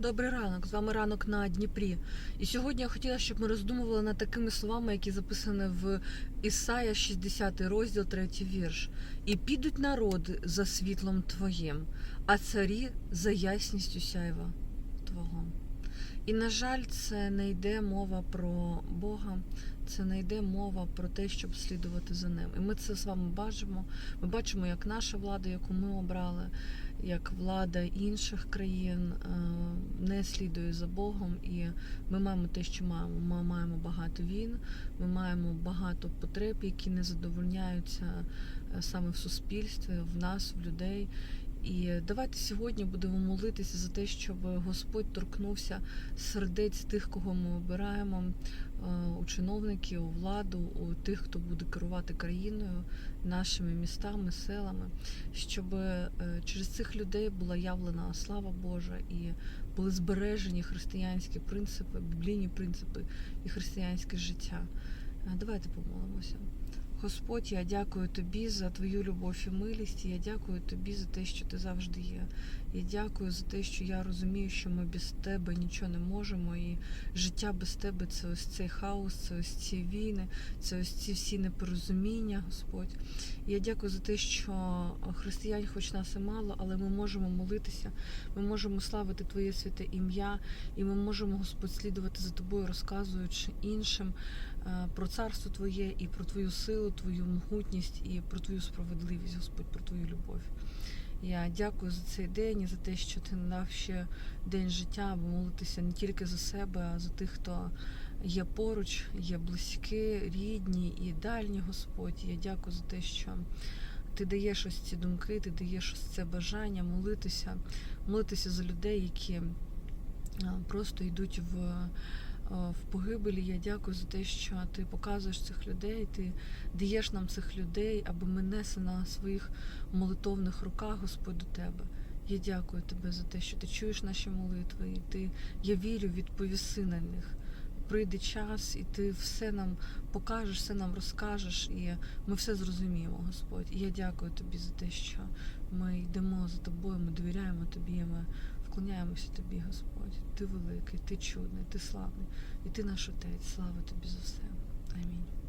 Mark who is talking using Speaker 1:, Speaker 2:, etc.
Speaker 1: Добрий ранок, з вами ранок на Дніпрі. І сьогодні я хотіла, щоб ми роздумували над такими словами, які записані в Ісая 60 розділ, 3 вірш. І підуть народи за світлом Твоїм, а царі за ясністю сяйва Твого. І, на жаль, це не йде мова про Бога, це не йде мова про те, щоб слідувати за ним. І ми це з вами бачимо. Ми бачимо, як наша влада, яку ми обрали, як влада інших країн е, не слідує за Богом, і ми маємо те, що маємо. Ми маємо багато війн, ми маємо багато потреб, які не задовольняються е, саме в суспільстві, в нас, в людей. І давайте сьогодні будемо молитися за те, щоб Господь торкнувся сердець тих, кого ми обираємо, е, у чиновників, у владу, у тих, хто буде керувати країною, нашими містами, селами, щоб е, через цих людей була явлена слава Божа і були збережені християнські принципи, біблійні принципи і християнське життя. Е, Давайте помолимося. Господь, я дякую тобі за твою любов і милість. Я дякую тобі за те, що ти завжди є. Я дякую за те, що я розумію, що ми без тебе нічого не можемо, і життя без тебе це ось цей хаос, це ось ці війни, це ось ці всі непорозуміння, Господь. Я дякую за те, що християн, хоч нас і мало, але ми можемо молитися, ми можемо славити Твоє святе ім'я, і ми можемо, Господь, слідувати за тобою, розказуючи іншим е, про царство Твоє і про Твою силу, Твою могутність і про Твою справедливість, Господь, про Твою любов. Я дякую за цей день і за те, що ти надав ще день життя, аби молитися не тільки за себе, а за тих, хто є поруч, є близькі, рідні і дальні, Господь. Я дякую за те, що ти даєш ось ці думки, ти даєш ось це бажання молитися, молитися за людей, які просто йдуть в, в погибелі. Я дякую за те, що ти показуєш цих людей, ти даєш нам цих людей, аби ми несли на своїх молитовних руках, Господь, до тебе. Я дякую тебе за те, що ти чуєш наші молитви, і ти, я вірю, відповіси на них. Прийде час, і ти все нам покажеш, все нам розкажеш, і ми все зрозуміємо, Господь. І я дякую тобі за те, що ми йдемо за тобою, ми довіряємо тобі, ми вклоняємося тобі, Господь. Ти великий, ти чудний, ти славний, і ти наш отець. Слава тобі за все. Амінь.